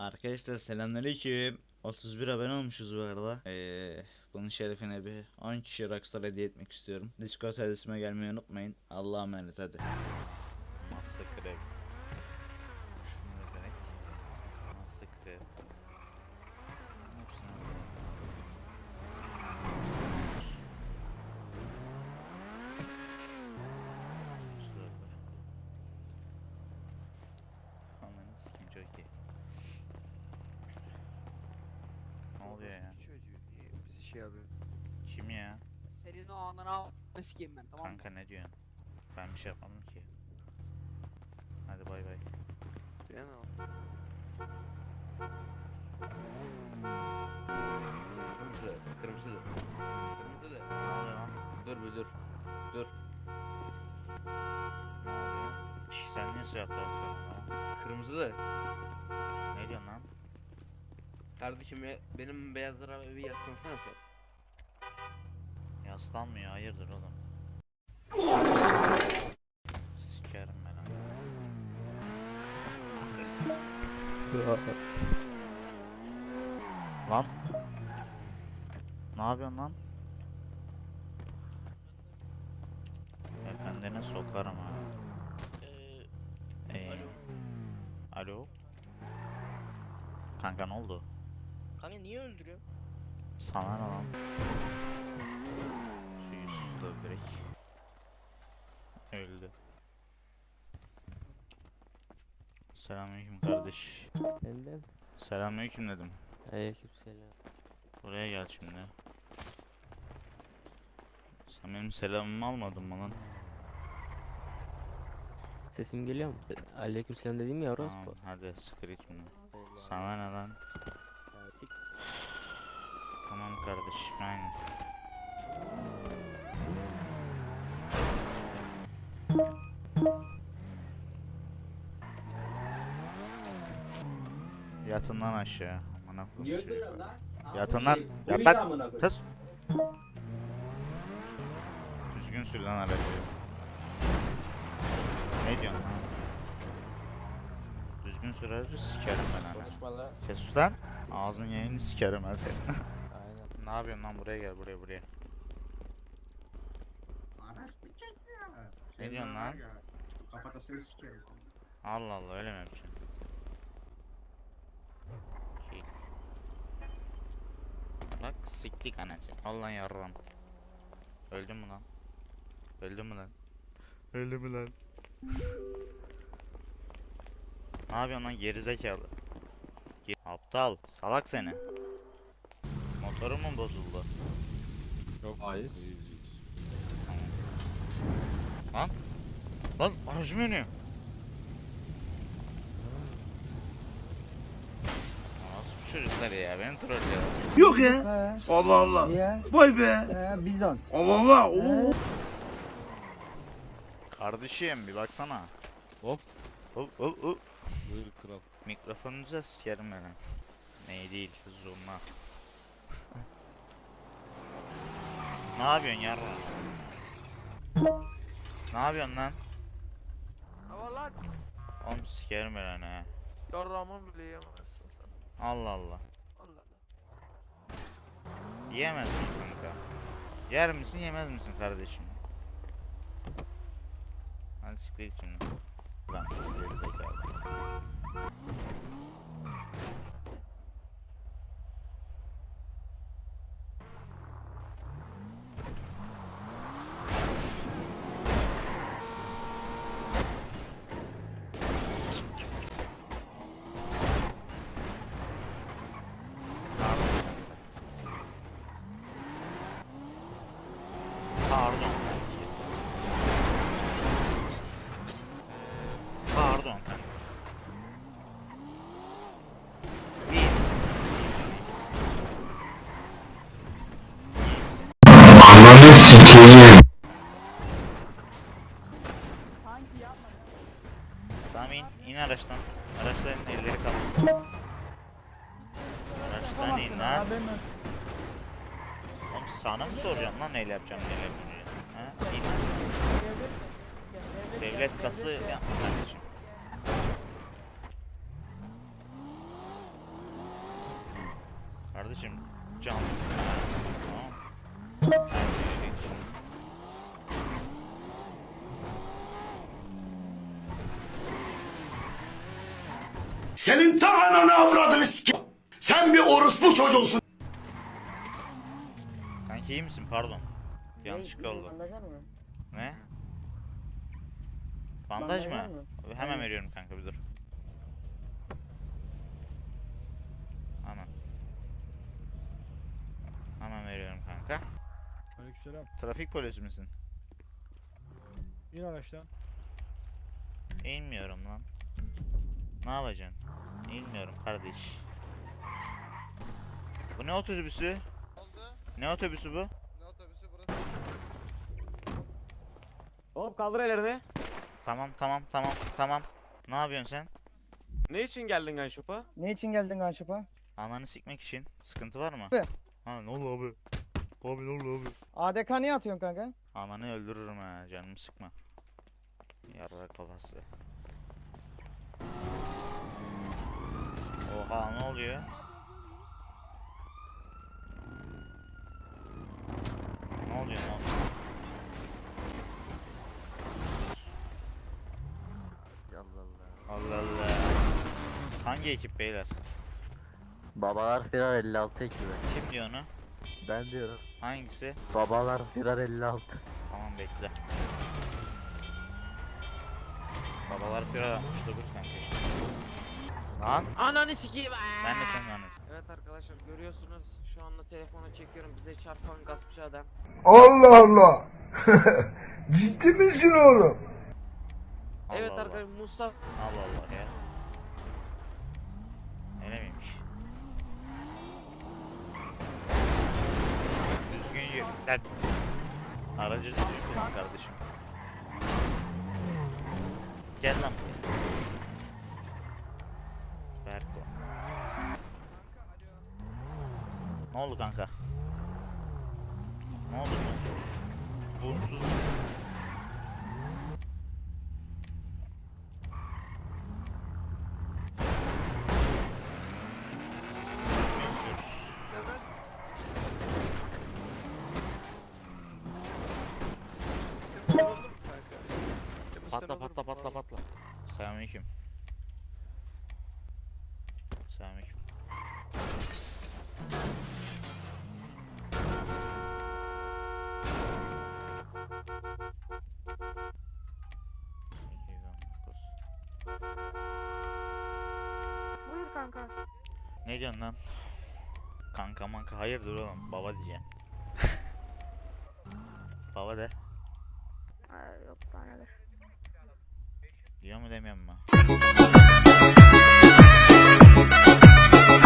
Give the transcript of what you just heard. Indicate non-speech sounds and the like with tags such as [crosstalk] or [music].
Arkadaşlar selamünaleyküm. 31 abone olmuşuz bu arada. Ee, bunun şerefine bir 10 kişi Rockstar hediye etmek istiyorum. Discord adresime gelmeyi unutmayın. Allah'a emanet hadi. Masa krep. Şunu da gerek. Masa oluyor ya? Çocuğu bizi şey yapıyor. Kim ya? Senin o anını al sikeyim ben tamam mı? Kanka ne diyorsun? Ben bir şey yapmadım ki. Hadi bay bay. Ben al. Kırmızı, kırmızı. Kırmızı. Ne oluyor lan? Dur bir dur. Dur. Ne oluyor? Sen niye lan? Kırmızı. Ne diyorsun lan? Kardeşim ya, benim beyazlara bir yaslansana sen. Yaslanmıyor hayırdır oğlum? Sikerim ben onu. [laughs] Lan. Ne yapıyorsun lan? Efendine sokarım ha. Ee, alo. alo. Kanka ne oldu? Kanka niye öldürüyorsun? Sana ne lan? Şu Yusuf böbrek. Öldü. Selamünaleyküm kardeş. Benden. Selamünaleyküm dedim. Aleykümselam. Buraya gel şimdi. Sen benim selamımı almadın mı lan? Sesim geliyor mu? Aleykümselam dediğim ya Tamam orospu. hadi sıkır iç bunu. Sana ne lan? Tamam kardeşim aynen. Yatın lan aşağı. Amına koyayım. Yatın lan. Yat lan. Kız. Düzgün sür lan aracı. Ne diyorsun lan? Düzgün sür aracı sikerim ben hani. Konuşma lan. Kes sus lan. Ağzın yayını sikerim ben senin. [laughs] Ne yapıyorsun lan buraya gel buraya buraya. Aras bir çek ya. Ne diyorsun lan? Kafatasını sikerim. Allah Allah öyle mi yapacaksın? Kill. Bak siktik anasını. Allah yarram. Öldün mü lan? Öldün mü lan? Öldü mü lan? ne yapıyorsun lan gerizekalı? Ge Aptal, salak seni. Motorun mu bozuldu? Yok. Hayır. Lan! Lan aracım yanıyor. Nasıl çocuklar ya? Beni trollüyor. Yok ya. Allah Allah. Ya, Vay be. ya Bizans. Allah Allah. Oo. Kardeşim bir baksana. Hop. Hop hop hop. Buyur kral. Mikrofonunuza sikerim ben. Ne değil, zoomla. Ne yapıyorsun yarra? Ne yapıyorsun lan? Ama lan Oğlum sikerim ben ha. yarrağımı bile yiyemezsin sen. Allah Allah. Allah Allah. Yiyemez misin kanka? Yer misin yemez misin kardeşim? Hadi siktir şimdi. Lan gerizekalı. Pardon? İyi misin? Tamam in, in araçtan. Araçtan in, elleri kaldır. Araçtan in lan. Oğlum sana mı soracağım lan neyle yapacağım neyle yapmayacağım? Ha? İn. Devlet kası yapma kardeşim. Tamam. İçin. Senin ta ananı avradını sik. Sen bir orospu çocuğusun. Kanki iyi misin? Pardon. Yanlışlıkla oldu. Ne? Bandaj mı? Hemen veriyorum kanka bir dur. Hemen. Hemen kanka. Aleykümselam. Trafik polisi misin? İn araçtan. İnmiyorum lan. Ne yapacaksın? İnmiyorum kardeş. Bu ne otobüsü? Ne otobüsü bu? Hop kaldır ellerini. Tamam tamam tamam tamam. Ne yapıyorsun sen? Ne için geldin Ganşop'a? Ne için geldin Ganşap'a? Ananı sikmek için. Sıkıntı var mı? Abi. Ha ne oldu abi? Abi ne oldu abi? ADK niye atıyorsun kanka? Ananı öldürürüm ha canımı sıkma. Yarra kafası. Oha ne oluyor? Ne oluyor ne oluyor? Allah Allah. Siz Hangi ekip beyler? Babalar Firar 56 ekibi. Kim diyor onu? Ben diyorum. Hangisi? Babalar Firar 56. Tamam bekle. Babalar firar 69 kanka işte. Lan Ananı sikeyim. ben de senin annesin. Evet arkadaşlar görüyorsunuz şu anda telefona çekiyorum bize çarpan gaspçı adam. Allah Allah. [laughs] Ciddi misin oğlum? Allah evet Allah. arkadaşlar Mustafa Allah Allah ya. Öyle miymiş? Düzgün yürü. Lan. Aracı kullan kardeşim. Gel lan. Berko. Ne oldu kanka? Ne oldu bunsuz? Bunsuz. Düzgün sür. Patla patla patla patla. Selamünaleyküm. Selamünaleyküm. Buyur kanka. Ne diyorsun lan? Kanka manka hayırdır oğlum baba diyeceğim. [laughs] baba de. Yok bana Diyor mu demiyor mu?